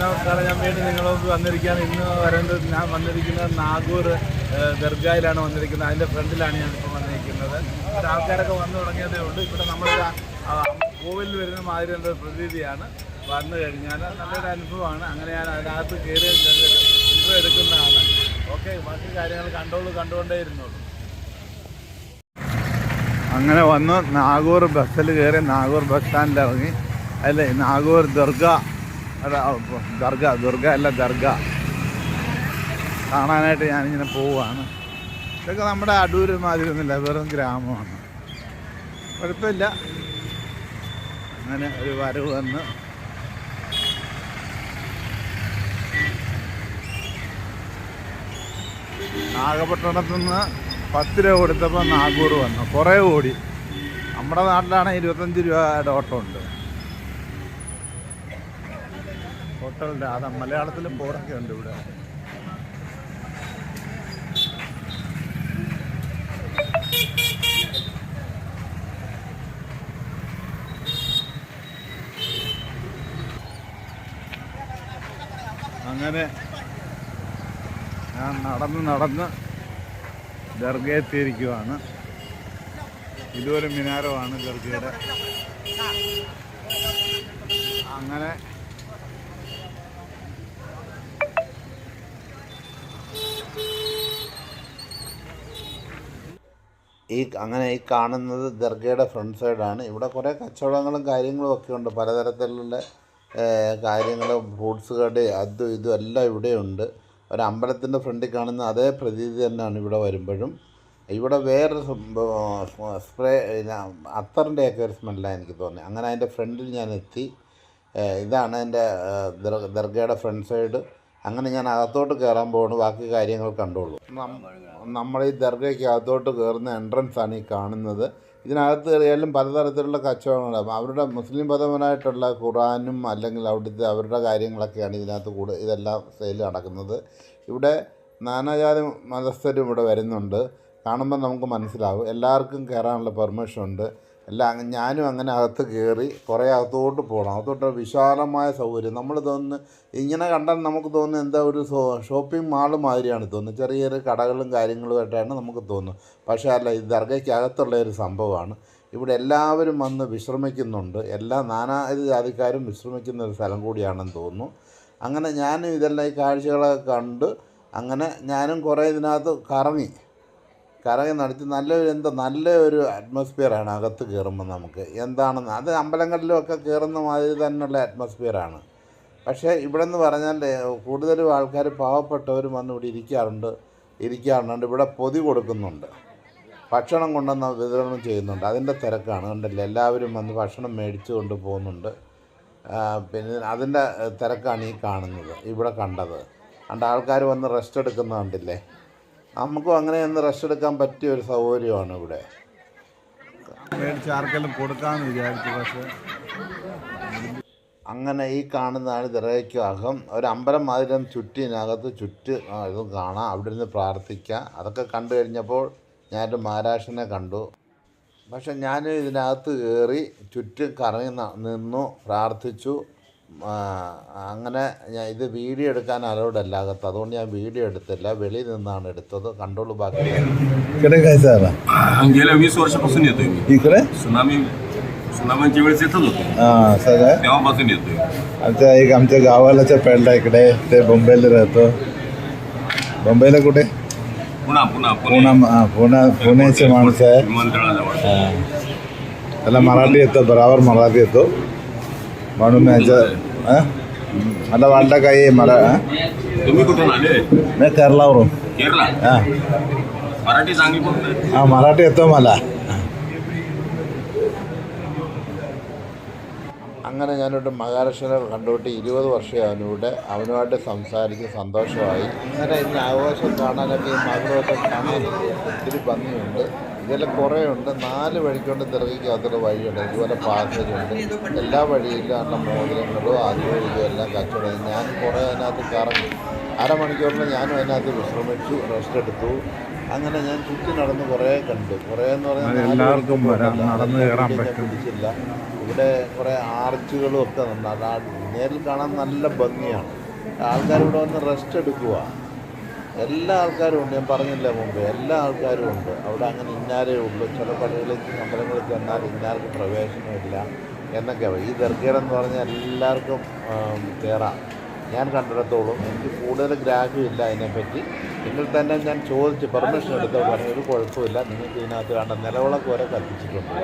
നമസ്കാരം ഞാൻ വീണ്ടും നിങ്ങളോട് വന്നിരിക്കുകയാണ്. ഇന്ന് വരേണ്ടത് ഞാൻ വന്നിരിക്കുന്നത് നാഗൂർ ദർഗായിലാണ് വന്നിരിക്കുന്നത്. അതിന്റെ ഫ്രണ്ടിലാണ് ഞാൻ ഇപ്പോൾ വന്നിരിക്കുന്നത്. ഇവിടെ ആൾക്കാരൊക്കെ വന്നു തുടങ്ങിയതേ ഉള്ളൂ. ഇവിടെ നമ്മളൊരു കോവിലിൽ വരുന്ന മാതിരി എന്റെ പ്രതീതിയാണ്. വന്നു കഴിഞ്ഞാൽ നല്ലൊരു അനുഭവമാണ്. അങ്ങനെ ഞാൻ അതിനകത്ത് കയറി ഇൻട്രോ എടുക്കുന്നതാണ്. ഓക്കെ ബാക്കി കാര്യങ്ങൾ കണ്ടോളൂ കണ്ടുകൊണ്ടേ ഇരുന്നുള്ളൂ അങ്ങനെ വന്ന് നാഗൂർ ബസ്സിൽ കയറി നാഗൂർ ബസ് സ്റ്റാൻഡിൽ ഇറങ്ങി അല്ലേ നാഗൂർ ദർഗ ദർഗ ദുർഗ അല്ല ദർഗ. കാണാനായിട്ട് ഞാനിങ്ങനെ പോവാണ്. ഇതൊക്കെ നമ്മുടെ അടൂർ മാതിരി ഒന്നുമില്ല വെറും ഗ്രാമമാണ്. കുഴപ്പമില്ല. അങ്ങനെ ഒരു വരവ് വന്ന്. നാഗപട്ടണത്തു നിന്ന് പത്ത് രൂപ കൊടുത്തപ്പോൾ നാഗൂർ വന്നു. കുറേ ഓടി. നമ്മുടെ നാട്ടിലാണെങ്കിൽ ഇരുപത്തഞ്ച് രൂപയുടെ ഓട്ടം ഉണ്ട് ഹോട്ടലിന്റെ അത് മലയാളത്തിൽ ബോർഡൊക്കെ ഉണ്ട് ഇവിടെ. അങ്ങനെ ഞാൻ നടന്ന് നടന്ന് ദർഗയെത്തിയിരിക്കുവാണ്. ഇതൊരു മിനാരമാണ് ദർഗയുടെ. അങ്ങനെ ഈ അങ്ങനെ ഈ കാണുന്നത് ദർഗയുടെ ഫ്രണ്ട് സൈഡാണ്. ഇവിടെ കുറേ കച്ചവടങ്ങളും കാര്യങ്ങളും ഒക്കെ ഉണ്ട്. പലതരത്തിലുള്ള കാര്യങ്ങൾ ഫ്രൂട്ട്സ് കടി അതും ഇതും എല്ലാം ഇവിടെയുണ്ട് ഒരു അമ്പലത്തിന്റെ ഫ്രണ്ടിൽ കാണുന്ന അതേ പ്രതീതി തന്നെയാണ് ഇവിടെ വരുമ്പോഴും. ഇവിടെ വേറൊരു സ്പ്രേ അത്തറിന്റെയൊക്കെ ഒരു സ്മെല്ലാണ് എനിക്ക് തോന്നി അങ്ങനെ അതിന്റെ ഫ്രണ്ടിൽ ഞാൻ എത്തി. ഇതാണ് എന്റെ ദർ- ദർഗയുടെ ഫ്രണ്ട് സൈഡ്. അങ്ങനെ ഞാൻ അകത്തോട്ട് കയറാൻ പോകുന്നു ബാക്കി കാര്യങ്ങൾ കണ്ടോളൂ. നമ്മൾ ഈ ദർഗയ്ക്ക് അകത്തോട്ട് കയറുന്ന എൻട്രൻസ് ആണ് ഈ കാണുന്നത്. ഇതിനകത്ത് കയറിയാലും പലതരത്തിലുള്ള കച്ചവടങ്ങളാണ്. അവരുടെ മുസ്ലിം പരമായിട്ടുള്ള ഖുറാനും അല്ലെങ്കിൽ അവിടുത്തെ അവരുടെ കാര്യങ്ങളൊക്കെയാണ് ഇതിനകത്ത് കൂടെ ഇതെല്ലാം സെയിൽ നടക്കുന്നത്. ഇവിടെ നാനാജാതി മതസ്ഥരും ഇവിടെ വരുന്നുണ്ട്. കാണുമ്പോൾ നമുക്ക് മനസ്സിലാവും. എല്ലാവർക്കും കയറാനുള്ള പെർമിഷൻ ഉണ്ട്. എല്ലാം ഞാനും അങ്ങനെ അകത്ത് കയറി കുറേ അകത്തോട്ട് പോകണം. അകത്തോട്ട് വിശാലമായ സൗകര്യം. നമ്മൾ തോന്നുന്നു ഇങ്ങനെ കണ്ടാൽ നമുക്ക് തോന്നുന്നു എന്താ ഒരു ഷോപ്പിംഗ് മാൾ മാതിരിയാണ് തോന്നുന്നത് ചെറിയ ചെറിയ കടകളും കാര്യങ്ങളുമായിട്ടാണ് നമുക്ക് തോന്നുന്നത് പക്ഷേ അല്ല ഇത് ദർഗയ്ക്കകത്തുള്ള ഒരു സംഭവമാണ്. ഇവിടെ എല്ലാവരും വന്ന് വിശ്രമിക്കുന്നുണ്ട്. എല്ലാ നാനാ ജാതിക്കാരും വിശ്രമിക്കുന്ന ഒരു സ്ഥലം കൂടിയാണെന്ന് തോന്നുന്നു. അങ്ങനെ ഞാനും ഇതെല്ലാം ഈ കാഴ്ചകളൊക്കെ കണ്ട് അങ്ങനെ ഞാനും കുറേ ഇതിനകത്ത് കറങ്ങി. കറങ്ങി നടത്തി നല്ലൊരു എന്താ നല്ലൊരു അറ്റ്മോസ്ഫിയറാണ് അകത്ത് കയറുമ്പോൾ നമുക്ക്. എന്താണെന്ന് അത് അമ്പലങ്ങളിലുമൊക്കെ കയറുന്ന മാതിരി തന്നെയുള്ള അറ്റ്മോസ്ഫിയറാണ് പക്ഷേ ഇവിടെ നിന്ന് പറഞ്ഞാൽ കൂടുതലും ആൾക്കാർ പാവപ്പെട്ടവരും വന്ന് ഇവിടെ ഇരിക്കാറുണ്ട് ഇരിക്കാറുണ്ട്. ഇവിടെ പൊതി കൊടുക്കുന്നുണ്ട്. ഭക്ഷണം കൊണ്ടുവന്ന് വിതരണം ചെയ്യുന്നുണ്ട്. അതിന്റെ തിരക്കാണ്. കണ്ടില്ലേ? എല്ലാവരും വന്ന് ഭക്ഷണം മേടിച്ചു കൊണ്ട് പോകുന്നുണ്ട്. പിന്നെ അതിന്റെ തിരക്കാണ് ഈ കാണുന്നത് ഇവിടെ കണ്ടത്. കണ്ട ആൾക്കാർ വന്ന് റെസ്റ്റ് എടുക്കുന്ന കണ്ടില്ലേ? നമുക്കും അങ്ങനെ ഒന്ന് റെസ്റ്റ് എടുക്കാൻ പറ്റിയ ഒരു സൗകര്യമാണ് ഇവിടെ. മേടിച്ച് ആർക്കെല്ലാം കൊടുക്കാമെന്ന് വിചാരിച്ചു പക്ഷേ. അങ്ങനെ ഈ കാണുന്നതാണ് ദിറയ്ക്കകം ഒരു അമ്പലം മാതിരി ചുറ്റിനകത്ത് ചുറ്റ് ഇതും കാണാം. അവിടെ നിന്ന് പ്രാർത്ഥിക്കാം. അതൊക്കെ കണ്ടു കഴിഞ്ഞപ്പോൾ ഞാനൊരു മഹാരാഷ്ട്രനെ കണ്ടു. പക്ഷെ ഞാൻ ഇതിനകത്ത് കയറി ചുറ്റും കറങ്ങി നിന്നു പ്രാർത്ഥിച്ചു. അങ്ങനെ ഞാൻ ഇത് വീഡിയോ എടുക്കാൻ അലോഡല്ല അകത്ത് അതുകൊണ്ട് ഞാൻ വീഡിയോ എടുത്തില്ല വെളിയിൽ നിന്നാണ് എടുത്തത് കണ്ടോളൂ ബാക്കി इकडे काय सर गेल्या वीस वर्षापासून येतोय मी इकडे सुनामी सुनामीच्या वेळेस येतच होतो हां सगळं तेव्हापासून येतोय आमच्या एक आमच्या गावालाच्या पेंडा इकडे ते मुंबईला राहतो मुंबईला कुठे पुन्हा पुन्हा पुणा हां, पुणा पुण्याचे माणूस आहे विमानतळाजवळ हां. त्याला मराठी येतं बराबर मराठी येतो म्हणून याच्या हां? मला वाटलं काही मला हां? तुम्ही कुठून आले मी केरलावरून केरला हां मराठी चांगली बोलताय हां मराठी येतो मला അങ്ങനെ ഞാനിവിടെ മഹാരാഷ്ട്രനെ കണ്ടുപിട്ട് ഇരുപത് വർഷമായി അവനിവിടെ അവനുമായിട്ട് സംസാരിച്ച് സന്തോഷമായി അങ്ങനെ ഇന്ന് ആഘോഷം കാണാനൊക്കെ ഈ മകളൊക്കെ കാണാൻ ഒത്തിരി ഭംഗിയുണ്ട് ഇതെല്ലാം കുറേ ഉണ്ട്. നാല് വഴിക്കൊണ്ട് തിറകിക്കകത്തൊരു വഴിയുണ്ട്. ഇതുപോലെ പാസേജ് ഉണ്ട്. എല്ലാ വഴിയിലും അണ്ണ മോതിരങ്ങളും അതും ഇതും എല്ലാം കച്ചവടം. ഞാൻ കുറേ അതിനകത്ത് കറങ്ങി. അരമണിക്കൂറിന് ഞാനും അതിനകത്ത് വിശ്രമിച്ചു റെസ്റ്റ് എടുത്തു. അങ്ങനെ ഞാൻ ചുറ്റി നടന്ന് കുറേ കണ്ടു. കുറേ എന്ന് പറഞ്ഞാൽ എല്ലാവർക്കും നടന്ന് കയറാൻ പിടിച്ചില്ല. ഇവിടെ കുറേ ആർച്ചുകളും ഒക്കെ നേരിൽ കാണാൻ നല്ല ഭംഗിയാണ്. ആൾക്കാർ ഇവിടെ വന്ന് റെസ്റ്റ് എടുക്കുക എല്ലാ ആൾക്കാരും ഉണ്ട് ഞാൻ പറഞ്ഞില്ല മുമ്പ് എല്ലാ ആൾക്കാരും ഉണ്ട്. അവിടെ അങ്ങനെ ഇന്നാരേ ഉള്ളൂ. ചില പള്ളികളിലേക്ക് അമ്പലങ്ങളിൽ ചെന്നാൽ ഇന്നാർക്ക് പ്രവേശനമില്ല എന്നൊക്കെ ഈ ദർഗയിലെന്ന് പറഞ്ഞാൽ എല്ലാവർക്കും കയറാം ഞാൻ കണ്ടിടത്തോളം എനിക്ക് കൂടുതൽ ഗ്രാഹ്യമില്ല അതിനെപ്പറ്റി. നിങ്ങൾ തന്നെ ഞാൻ ചോദിച്ച് പെർമിഷൻ എടുത്തോ പറഞ്ഞു ഒരു കുഴപ്പമില്ല. നിങ്ങൾക്ക് ഇതിനകത്ത് വേണ്ട നിലവിളക്ക് വരെ കത്തിച്ചിട്ടുണ്ട്.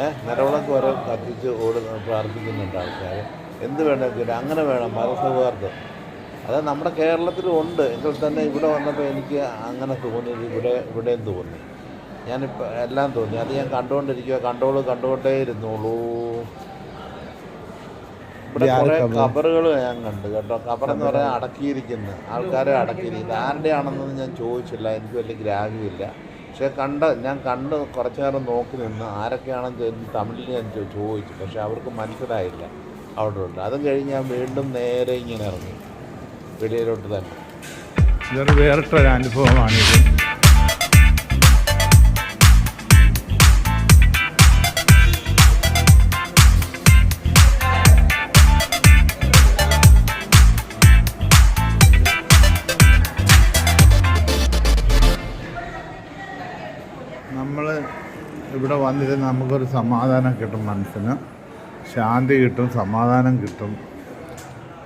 ഏഹ് നിലവിളക്ക് വരെ കത്തിച്ച് ഓട് പ്രാർത്ഥിക്കുന്നുണ്ട് ആൾക്കാർ എന്ത് വേണമെങ്കിലും അങ്ങനെ വേണം മതസൗഹാർദ്ദം. അത് നമ്മുടെ കേരളത്തിലുണ്ട് എങ്കിൽ തന്നെ ഇവിടെ വന്നപ്പോൾ എനിക്ക് അങ്ങനെ തോന്നി ഇവിടെ ഇവിടെയും തോന്നി. ഞാനിപ്പോൾ എല്ലാം തോന്നി. അത് ഞാൻ കണ്ടുകൊണ്ടിരിക്കുക കണ്ടോളൂ കണ്ടുകൊണ്ടേ ഇരുന്നോളൂ ഇവിടെ കുറേ കബറുകൾ ഞാൻ കണ്ടു കേട്ടോ. കബറെന്ന് പറയാൻ അടക്കിയിരിക്കുന്നു. ആൾക്കാരെ അടക്കിയിരിക്കുന്നു. ആരുടെയാണെന്നൊന്നും ഞാൻ ചോദിച്ചില്ല. എനിക്ക് വലിയ ഗ്രാഹ്യമില്ല. പക്ഷേ കണ്ട ഞാൻ കണ്ട് കുറച്ച് നേരം നോക്കി നിന്ന് ആരൊക്കെയാണെന്ന് ചോദിച്ച് തമിഴിൽ ഞാൻ ചോദിച്ചു. പക്ഷേ അവർക്ക് മനസ്സിലായില്ല. അവിടെ ഉണ്ട്. അതും കഴിഞ്ഞ് ഞാൻ വീണ്ടും നേരെ ഇങ്ങനെ ഇറങ്ങി. വെളിയിലോട്ട് തന്നെ. ഇതൊരു വേറിട്ടൊരു അനുഭവമാണിത് നമ്മൾ ഇവിടെ വന്നിരുന്ന് നമുക്കൊരു സമാധാനം കിട്ടും മനസ്സിന്. ശാന്തി കിട്ടും സമാധാനം കിട്ടും.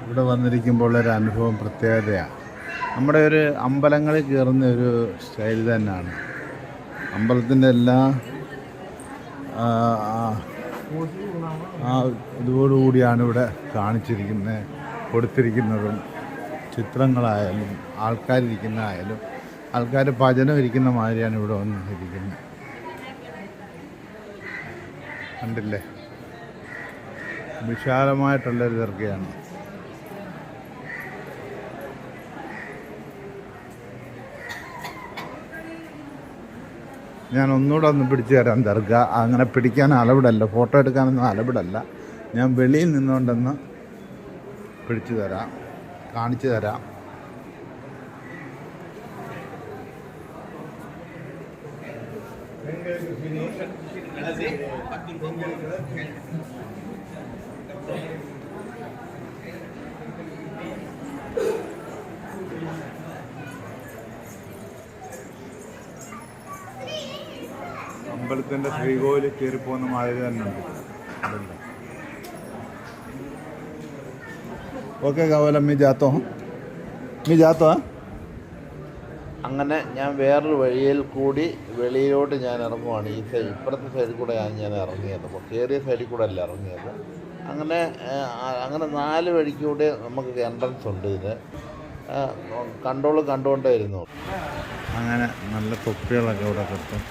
ഇവിടെ വന്നിരിക്കുമ്പോൾ ഒരു അനുഭവം പ്രത്യേകതയാണ് നമ്മുടെ ഒരു അമ്പലങ്ങളിൽ കയറുന്ന ഒരു സ്റ്റൈൽ തന്നെയാണ്. അമ്പലത്തിന്റെ എല്ലാ ആ, ഇതോടുകൂടിയാണ് ഇവിടെ കാണിച്ചിരിക്കുന്നത് കൊടുത്തിരിക്കുന്നതും ചിത്രങ്ങളായാലും ആൾക്കാരിരിക്കുന്നതായാലും ആൾക്കാർ ഭജനം ഇരിക്കുന്ന മാതിരിയാണ് ഇവിടെ വന്നിരിക്കുന്നത്. കണ്ടില്ലേ? വിശാലമായിട്ടുള്ളൊരു ദർഗയാണ്. ഞാൻ ഒന്നുകൂടെ ഒന്ന് പിടിച്ചു തരാൻ തർക്ക. അങ്ങനെ പിടിക്കാൻ അലവിടല്ല ഫോട്ടോ എടുക്കാനൊന്നും അലവിടല്ല. ഞാൻ വെളിയിൽ നിന്നുകൊണ്ടൊന്ന് പിടിച്ചു തരാം കാണിച്ചു തരാം. അമ്പലത്തിന്റെ ശ്രീകോവിൽ കയറി പോകുന്ന മാതിരി തന്നെ ഉണ്ട്. ഓക്കെ കവലം മീ ജാത്തോ? മീ ജാത്തോ. അങ്ങനെ ഞാൻ വേറൊരു വഴിയിൽ കൂടി വെളിയിലോട്ട് ഞാൻ ഇറങ്ങുവാണ്. ഈ സൈഡ് ഇപ്പുറത്തെ സൈഡിൽ കൂടെയാണ് ഞാൻ ഇറങ്ങിയത്. അപ്പോൾ കയറിയ സൈഡിൽ കൂടെ അല്ല ഇറങ്ങിയത്. അങ്ങനെ അങ്ങനെ നാല് വഴിക്കൂടെ നമുക്ക് എൻട്രൻസ് ഉണ്ട് ഇതിന് കണ്ടോൾ കണ്ടോളൂ കണ്ടുകൊണ്ടേ ഇരുന്നു അങ്ങനെ നല്ല തൊപ്പികളൊക്കെ ഇവിടെ കിട്ടും.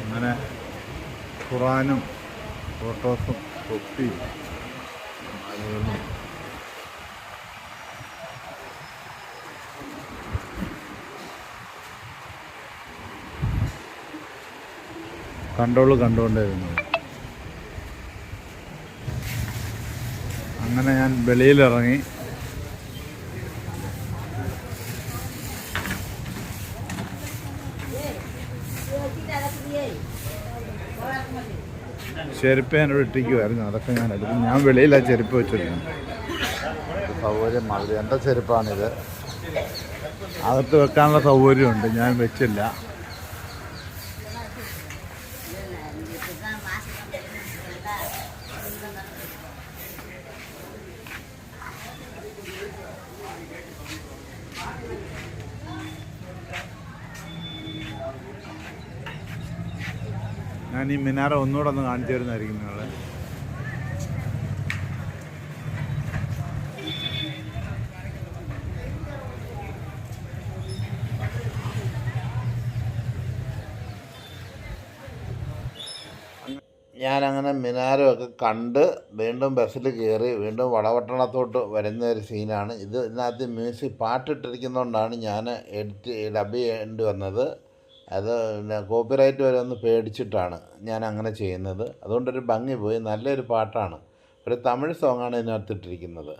അങ്ങനെ ഖുറാനും ഫോട്ടോസും തൊപ്പിയും കണ്ടോളൂ കണ്ടുകൊണ്ടിരുന്നത് അങ്ങനെ ഞാൻ വെളിയിലിറങ്ങി. ചെരുപ്പ് ഞാൻ ഇവിടെ ഇട്ടിക്കുമായിരുന്നു അതൊക്കെ ഞാൻ എടുക്കും ഞാൻ വെളിയിലാണ് ചെരുപ്പ് വെച്ചിരുന്നത് സൗകര്യം മാതിരി. എന്റെ ചെരുപ്പാണിത്? അകത്ത് വെക്കാനുള്ള സൗകര്യമുണ്ട്. ഞാൻ വെച്ചില്ല. ഞാൻ ഈ മിനാര ഒന്നുകൂടെ ഒന്ന് കാണിച്ചു തരുന്നതായിരിക്കും നിങ്ങളെ. ഞാനങ്ങനെ മിനാരമൊക്കെ കണ്ട് വീണ്ടും ബസ്സിൽ കയറി വീണ്ടും വളവട്ടണത്തോട്ട് വരുന്ന ഒരു സീനാണ്. ഇത് ഇതിനകത്ത് മ്യൂസിക് പാട്ടിട്ടിരിക്കുന്നതുകൊണ്ടാണ് ഞാൻ എഡിറ്റ് ഡബ് ചെയ്യേണ്ടി വന്നത്. അത് പിന്നെ വരെ ഒന്ന് പേടിച്ചിട്ടാണ് ഞാൻ അങ്ങനെ ചെയ്യുന്നത്. അതുകൊണ്ടൊരു ഭംഗി പോയി. നല്ലൊരു പാട്ടാണ്. ഒരു തമിഴ് സോങ്ങാണ് ഇതിനകത്ത് ഇട്ടിരിക്കുന്നത്.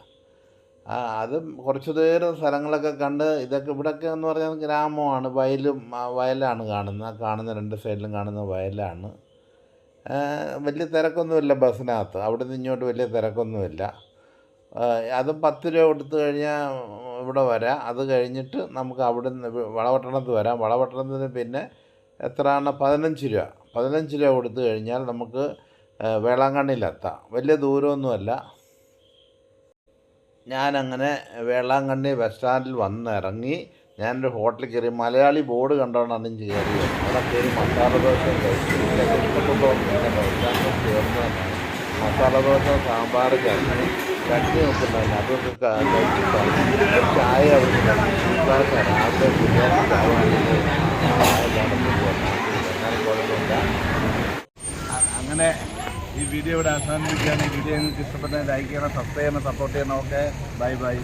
ആ അത് കുറച്ച് ദൂരം സ്ഥലങ്ങളൊക്കെ കണ്ട് ഇതൊക്കെ ഇവിടെയൊക്കെ എന്ന് പറഞ്ഞാൽ ഗ്രാമമാണ്. വയലും വയലാണ് കാണുന്നത്. കാണുന്ന രണ്ട് സൈഡിലും കാണുന്ന വയലാണ്. വലിയ തിരക്കൊന്നുമില്ല ബസ്സിനകത്ത്. അവിടെ നിന്ന് ഇങ്ങോട്ട് വലിയ തിരക്കൊന്നുമില്ല. അതും പത്ത് രൂപ കൊടുത്തു കഴിഞ്ഞാൽ ഇവിടെ വരാം. അത് കഴിഞ്ഞിട്ട് നമുക്ക് അവിടെ നിന്ന് വളപട്ടണത്ത് വരാം. വളപട്ടണത്തിന് പിന്നെ എത്രയാണ് പതിനഞ്ച് രൂപ. പതിനഞ്ച് രൂപ കൊടുത്തു കഴിഞ്ഞാൽ നമുക്ക് വേളാങ്കണ്ണിയിലെത്താം. വലിയ ദൂരമൊന്നുമല്ല. ഞാനങ്ങനെ വേളാങ്കണ്ണി ബസ് സ്റ്റാൻഡിൽ വന്ന് ഇറങ്ങി ഞാനൊരു ഹോട്ടലിൽ കയറി. മലയാളി ബോർഡ് കണ്ടോണ്ടാണ് കയറിയത്. അവിടെ കയറി മസാല ദോശ സ്റ്റാൻഡിൽ ചേർന്നതാണ്. മസാല ദോശ സാമ്പാർ ചട്നി. ചട്നി വെക്കുന്നുണ്ട്. അതൊക്കെ ചായ അവർക്ക് അങ്ങനെ ഈ വീഡിയോ ഇവിടെ അവസാനിപ്പിക്കുകയാണ്. ഈ വീഡിയോ നിങ്ങൾക്ക് ഇഷ്ടപ്പെട്ടെങ്കിൽ ലൈക്ക് ചെയ്യണം സബ്സ്ക്രൈബ് ചെയ്യണം സപ്പോർട്ട് ചെയ്യണം. ഓക്കെ. Bye bye.